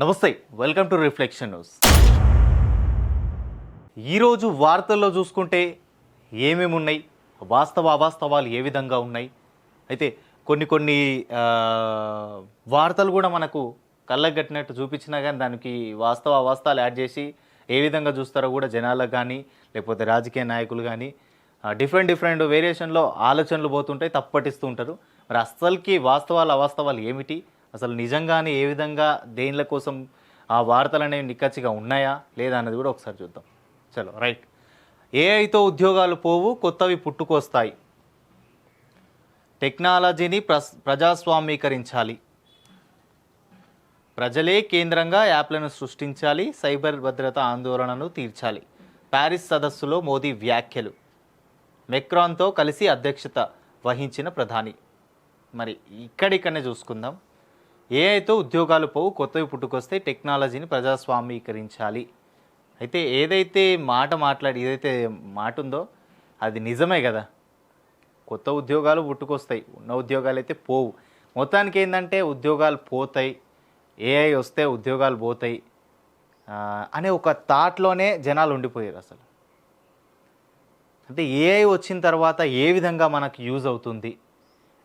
నమస్తే welcome to reflection news ఈరోజు వార్తల్లో చూసుకుంటే ఏమేమి ఉన్నాయి? వాస్తవ అవాస్తవాలు ఏ విధంగా ఉన్నాయి? అయితే కొన్ని కొన్ని వార్తలు కూడా మనకు కళ్ళగట్టినట్టు చూపించినా కానీ దానికి వాస్తవ అవాస్తవాలు యాడ్ చేసి ఏ విధంగా చూస్తారో కూడా జనాలకు కానీ లేకపోతే రాజకీయ నాయకులు కానీ డిఫరెంట్ డిఫరెంట్ వేరియేషన్లో ఆలోచనలు పోతుంటాయి తప్పటిస్తూ ఉంటారు. మరి అస్సలకి వాస్తవాలు అవాస్తవాలు ఏమిటి? అసలు నిజంగానే ఏ విధంగా దేనిల కోసం ఆ వార్తలు అనేవి నిక్కచ్చిగా ఉన్నాయా లేదా అన్నది కూడా ఒకసారి చూద్దాం. చలో రైట్. ఏఐతో ఉద్యోగాలు పోవు కొత్తవి పుట్టుకొస్తాయి. టెక్నాలజీని ప్రస్ ప్రజాస్వామీకరించాలి ప్రజలే కేంద్రంగా యాప్లను సృష్టించాలి సైబర్ భద్రత ఆందోళనను తీర్చాలి. ప్యారిస్ సదస్సులో మోదీ వ్యాఖ్యలు. మెక్రాన్తో కలిసి అధ్యక్షత వహించిన ప్రధాని. మరి ఇక్కడిక్కడనే చూసుకుందాం. ఏఐతో ఉద్యోగాలు పోవు కొత్తవి పుట్టుకొస్తే టెక్నాలజీని ప్రజాస్వామీకరించాలి. అయితే ఏదైతే మాట మాట్లాడి ఏదైతే మాట ఉందో అది నిజమే కదా. కొత్త ఉద్యోగాలు పుట్టుకొస్తాయి. ఉన్న ఉద్యోగాలు అయితే పోవు. మొత్తానికి ఏంటంటే ఉద్యోగాలు పోతాయి. ఏఐ వస్తే ఉద్యోగాలు పోతాయి. అనే ఒక థాట్లోనే జనాలు ఉండిపోయారు అసలు. అంటే ఏఐ వచ్చిన తర్వాత ఏ విధంగా మనకు యూజ్ అవుతుంది?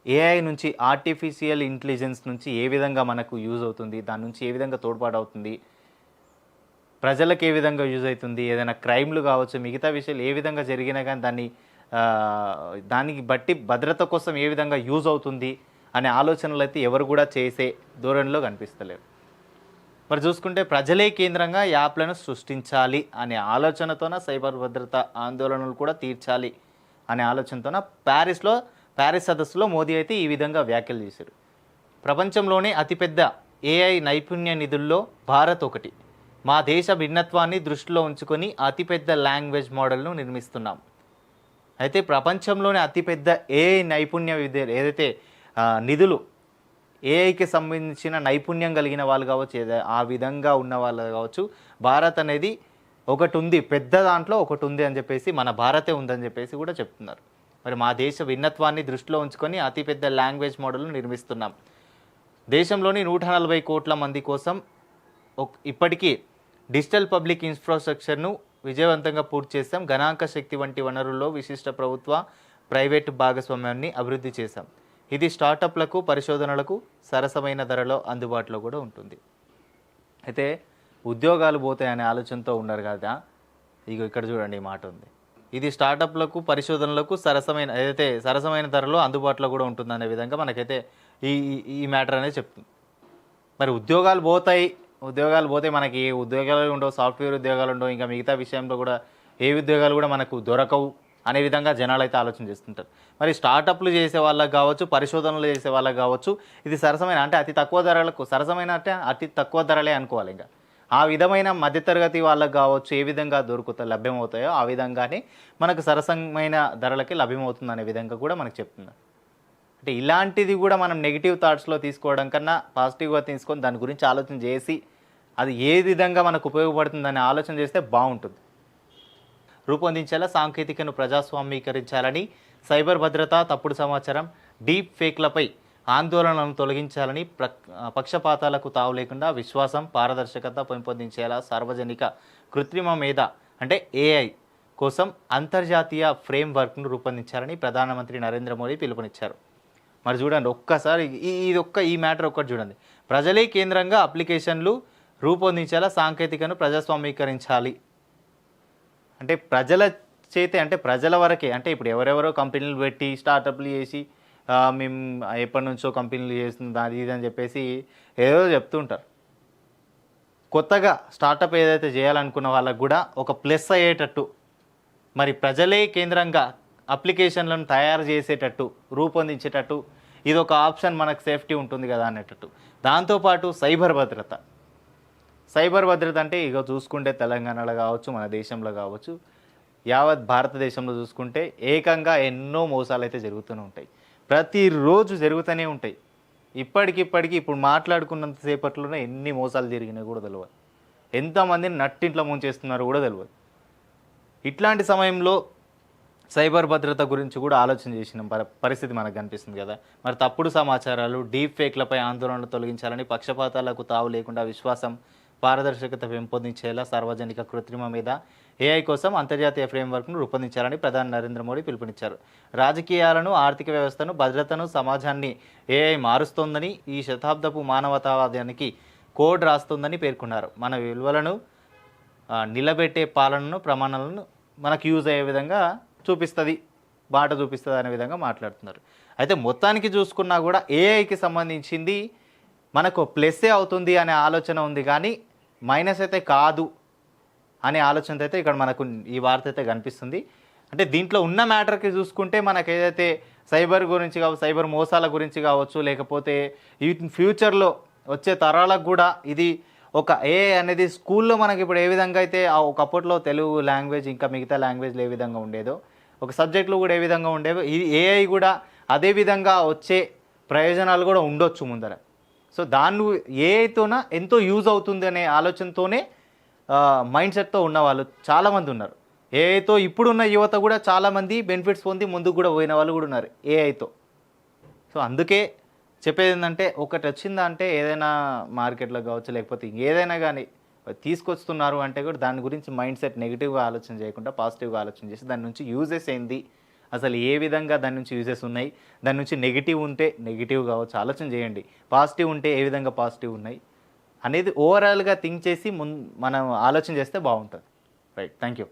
ఏఐ నుంచి ఆర్టిఫిషియల్ ఇంటెలిజెన్స్ నుంచి ఏ విధంగా మనకు యూజ్ అవుతుంది దాని నుంచి ఏ విధంగా తోడ్పాటు అవుతుంది ప్రజలకు ఏ విధంగా యూజ్ అవుతుంది ఏదైనా క్రైమ్లు కావచ్చు మిగతా విషయాలు ఏ విధంగా జరిగినా కానీ దాన్ని దానికి బట్టి భద్రత కోసం ఏ విధంగా యూజ్ అవుతుంది అనే ఆలోచనలు అయితే ఎవరు కూడా చేసే ధోరణిలో కనిపిస్తలేరు మరి చూసుకుంటే ప్రజలే కేంద్రంగా యాప్లను సృష్టించాలి అనే ఆలోచనతోన సైబర్ భద్రత ఆందోళనలు కూడా తీర్చాలి అనే ఆలోచనతోన ప్యారిస్లో ప్యారిస్ సదస్సులో మోదీ అయితే ఈ విధంగా వ్యాఖ్యలు చేశారు. ప్రపంచంలోనే అతిపెద్ద ఏఐ నైపుణ్య నిధుల్లో భారత్ ఒకటి. మా దేశ భిన్నత్వాన్ని దృష్టిలో ఉంచుకొని అతిపెద్ద లాంగ్వేజ్ మోడల్ను నిర్మిస్తున్నాం. అయితే ప్రపంచంలోనే అతిపెద్ద ఏఐ నైపుణ్య విద్య ఏదైతే నిధులు ఏఐకి సంబంధించిన నైపుణ్యం కలిగిన వాళ్ళు కావచ్చు ఏదో ఆ విధంగా ఉన్న వాళ్ళు కావచ్చు భారత్ అనేది ఒకటి ఉంది పెద్ద దాంట్లో ఒకటి ఉంది అని చెప్పేసి మన భారతే ఉందని చెప్పేసి కూడా చెప్తున్నారు. మరి మా దేశ భిన్నత్వాన్ని దృష్టిలో ఉంచుకొని అతిపెద్ద లాంగ్వేజ్ మోడల్ను నిర్మిస్తున్నాం. దేశంలోని నూట నలభై కోట్ల మంది కోసం ఒక్- ఇప్పటికీ డిజిటల్ పబ్లిక్ ఇన్ఫ్రాస్ట్రక్చర్ను విజయవంతంగా పూర్తి చేస్తాం గణాంక శక్తి వంటి వనరుల్లో విశిష్ట ప్రభుత్వ ప్రైవేటు భాగస్వామ్యాన్ని అభివృద్ధి చేశాం. ఇది స్టార్టప్లకు పరిశోధనలకు సరసమైన ధరలో అందుబాటులో కూడా ఉంటుంది. అయితే ఉద్యోగాలు పోతాయనే ఆలోచనతో ఉన్నారు కదా. ఇక ఇక్కడ చూడండి ఈ మాట ఉంది. ఇది స్టార్టప్లకు పరిశోధనలకు సరసమైన ఏదైతే సరసమైన ధరలో అందుబాటులో కూడా ఉంటుందనే విధంగా మనకైతే ఈ ఈ- మ్యాటర్ అనేది చెప్తుంది. మరి ఉద్యోగాలు పోతాయి. ఉద్యోగాలు పోతే మనకి ఏ ఉద్యోగాలు ఉండవు సాఫ్ట్వేర్ ఉద్యోగాలు ఉండవు ఇంకా మిగతా విషయంలో కూడా ఏ ఉద్యోగాలు కూడా మనకు దొరకవు అనే విధంగా జనాలు అయితే ఆలోచన చేస్తుంటారు. మరి స్టార్టప్లు చేసే వాళ్ళకి కావచ్చు పరిశోధనలు చేసే వాళ్ళకి కావచ్చు ఇది సరసమైన అంటే అతి తక్కువ ధరలకు సరసమైన అంటే అతి తక్కువ ధరలే అనుకోవాలి ఇంకా. ఆ విధమైన మధ్యతరగతి వాళ్ళకి కావచ్చు ఏ విధంగా దొరుకుతా లభ్యమవుతాయో ఆ విధంగానే మనకు సరసమైన ధరలకి లభ్యమవుతుంది అనే విధంగా కూడా మనకు చెప్తుంది. అంటే ఇలాంటిది కూడా మనం నెగిటివ్ థాట్స్లో తీసుకోవడం కన్నా పాజిటివ్గా తీసుకొని దాని గురించి ఆలోచన చేసి అది ఏ విధంగా మనకు ఉపయోగపడుతుందని ఆలోచన చేస్తే బాగుంటుంది. రూపొందించేలా సాంకేతికను ప్రజాస్వామీకరించాలని సైబర్ భద్రత తప్పుడు సమాచారం డీప్ ఫేక్లపై ఆందోళనలను తొలగించాలని పక్షపాతాలకు తావు లేకుండా విశ్వాసం పారదర్శకత పెంపొందించేలా సార్వజనిక కృత్రిమ మీద అంటే ఏఐ కోసం అంతర్జాతీయ ఫ్రేమ్వర్క్ను రూపొందించాలని ప్రధానమంత్రి నరేంద్ర మోదీ పిలుపునిచ్చారు. మరి చూడండి ఒక్కసారి ఇది ఒక్క ఈ మ్యాటర్ ఒక్కటి చూడండి. ప్రజలే కేంద్రంగా అప్లికేషన్లు రూపొందించేలా సాంకేతికను ప్రజాస్వామీకరించాలి. అంటే ప్రజల చేతే అంటే ప్రజల వరకే అంటే ఇప్పుడు ఎవరెవరో కంపెనీలు పెట్టి స్టార్టప్లు చేసి మేము ఎప్పటి నుంచో కంపెనీలు చేస్తుంది అది ఇది అని చెప్పేసి ఏదో చెప్తుంటారు. కొత్తగా స్టార్టప్ ఏదైతే చేయాలనుకున్న వాళ్ళకు కూడా ఒక ప్లస్ అయ్యేటట్టు మరి ప్రజలే కేంద్రంగా అప్లికేషన్లను తయారు చేసేటట్టు రూపొందించేటట్టు ఇది ఒక ఆప్షన్ మనకు సేఫ్టీ ఉంటుంది కదా అనేటట్టు. దాంతోపాటు సైబర్ భద్రత. సైబర్ భద్రత అంటే ఇక చూసుకుంటే తెలంగాణలో కావచ్చు మన దేశంలో కావచ్చు యావత్ భారతదేశంలో చూసుకుంటే ఏకంగా ఎన్నో మోసాలు అయితే జరుగుతూనే ఉంటాయి. ప్రతిరోజు జరుగుతూనే ఉంటాయి. ఇప్పటికిప్పటికి ఇప్పుడు మాట్లాడుకున్నంత సేపట్లోనే ఎన్ని మోసాలు జరిగినా కూడా తెలియదు ఎంతమందిని నట్టింట్లో ముంచేస్తున్నారో కూడా తెలియదు ఇట్లాంటి సమయంలో సైబర్ భద్రత గురించి కూడా ఆలోచన చేసిన పరి- పరిస్థితి మనకు కనిపిస్తుంది కదా. మరి తప్పుడు సమాచారాలు డీప్ ఫేక్లపై ఆందోళనలు తొలగించాలని పక్షపాతాలకు తావు లేకుండా విశ్వాసం పారదర్శకత పెంపొందించేలా సార్వజనిక కృత్రిమ మీద ఏఐ కోసం అంతర్జాతీయ ఫ్రేమ్వర్క్ను రూపొందించాలని ప్రధాని నరేంద్ర మోడీ పిలుపునిచ్చారు. రాజకీయాలను ఆర్థిక వ్యవస్థను భద్రతను సమాజాన్ని ఏఐ మారుస్తోందని ఈ శతాబ్దపు మానవతావాదానికి కోడ్ రాస్తుందని పేర్కొన్నారు. మన విలువలను నిలబెట్టే పాలనను ప్రమాణాలను మనకు యూజ్ అయ్యే విధంగా చూపిస్తుంది బాట చూపిస్తుంది అనే విధంగా మాట్లాడుతున్నారు. అయితే మొత్తానికి చూసుకున్నా కూడా ఏఐకి సంబంధించింది మనకు ప్లస్సే అవుతుంది అనే ఆలోచన ఉంది కానీ మైనస్ అయితే కాదు అనే ఆలోచనతో అయితే ఇక్కడ మనకు ఈ వార్త అయితే కనిపిస్తుంది. అంటే దీంట్లో ఉన్న మ్యాటర్కి చూసుకుంటే మనకు ఏదైతే సైబర్ గురించి కావచ్చు సైబర్ మోసాల గురించి కావచ్చు లేకపోతే ఈ ఫ్యూచర్లో వచ్చే తరాలకు కూడా ఇది ఒక ఏ అనేది స్కూల్లో మనకి ఇప్పుడు ఏ విధంగా అయితే ఆ ఒకప్పట్లో తెలుగు లాంగ్వేజ్ ఇంకా మిగతా లాంగ్వేజ్లు ఏ విధంగా ఉండేదో ఒక సబ్జెక్టులు కూడా ఏ విధంగా ఉండేవో ఇది ఏఐ కూడా అదే విధంగా వచ్చే ప్రయోజనాలు కూడా ఉండొచ్చు ముందర. సో దాన్ని ఏఐతోన ఎంతో యూజ్ అవుతుంది అనే ఆలోచనతోనే మైండ్ సెట్తో ఉన్న వాళ్ళు చాలామంది ఉన్నారు. ఏఐతో ఇప్పుడున్న యువత కూడా చాలామంది బెనిఫిట్స్ పొంది ముందుకు కూడా పోయిన వాళ్ళు కూడా ఉన్నారు ఏఐతో. సో అందుకే చెప్పేది ఏంటంటే ఒకటి వచ్చిందంటే ఏదైనా మార్కెట్లో కావచ్చు లేకపోతే ఏదైనా కానీ తీసుకొస్తున్నారు అంటే కూడా దాని గురించి మైండ్ సెట్ నెగిటివ్గా ఆలోచన చేయకుండా పాజిటివ్గా ఆలోచన చేసి దాని నుంచి యూజెస్ ఏంది అసలు ఏ విధంగా దాని నుంచి యూజెస్ ఉన్నాయి? దాని నుంచి నెగిటివ్ ఉంటే నెగిటివ్ కావచ్చు. ఆలోచన చేయండి. పాజిటివ్ ఉంటే ఏ విధంగా పాజిటివ్ ఉన్నాయి? అనేది ఓవరాల్గా థింక్ చేసి ముందు మనం ఆలోచన చేస్తే బాగుంటుంది. రైట్. Thank you